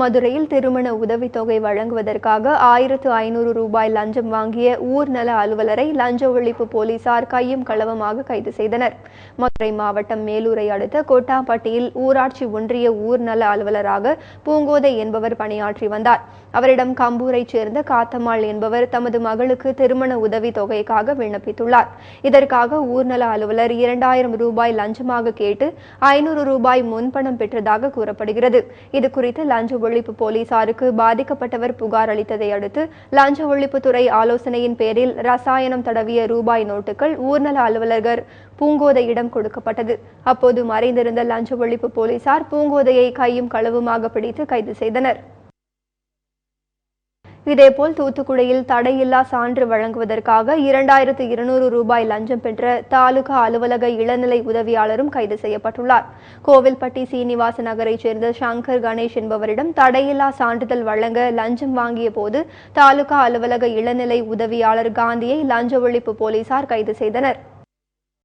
மதுரையில் திருமண உதவித்தொகை வழங்குவதற்காக ஆயிரத்து ஐநூறு ரூபாய் லஞ்சம் வாங்கிய ஊர் நல அலுவலரை லஞ்ச ஒழிப்பு போலீசார் கையும் களவமாக கைது செய்தனர். மதுரை மாவட்டம் மேலூரை அடுத்த கோட்டாம்பட்டியில் ஊராட்சி ஒன்றிய ஊர் நல அலுவலராக பூங்கோதை என்பவர் பணியாற்றி வந்தார். அவரிடம் கம்பூரைச் சேர்ந்த காத்தம்மாள் என்பவர் தமது மகளுக்கு திருமண உதவி தொகைக்காக விண்ணப்பித்துள்ளார். இதற்காக ஊர்நல அலுவலர் இரண்டாயிரம் ரூபாய் லஞ்சமாக கேட்டு ஐநூறு ரூபாய் முன்பணம் பெற்றதாக கூறப்படுகிறது. இதுகுறித்து லஞ்ச ஒழிப்பு போலீசாருக்கு பாதிக்கப்பட்டவர் புகார் அளித்ததை அடுத்து லஞ்ச ஒழிப்புத்துறை ஆலோசனையின் பேரில் ரசாயனம் தடவிய ரூபாய் நோட்டுகள் ஊர்நல அலுவலர்கள் பூங்கோதையிடம் கொடுக்கப்பட்டது. அப்போது மறைந்திருந்த லஞ்ச ஒழிப்பு போலீசார் பூங்கோதையை கையும் களவுமாக பிடித்து கைது செய்தனர். இதேபோல் தூத்துக்குடியில் தடையில்லா சான்று வழங்குவதற்காக இரண்டாயிரத்து இருநூறு ரூபாய் லஞ்சம் பெற்ற தாலுகா அலுவலக இளநிலை உதவியாளரும் கைது செய்யப்பட்டுள்ளார். கோவில்பட்டி சீனிவாச நகரைச் சேர்ந்த சங்கர் கணேஷ் என்பவரிடம் தடையில்லா சான்றிதழ் வழங்க லஞ்சம் வாங்கிய போது தாலுகா அலுவலக இளநிலை உதவியாளர் காந்தியை லஞ்ச ஒழிப்பு போலீசார் கைது செய்தனர்.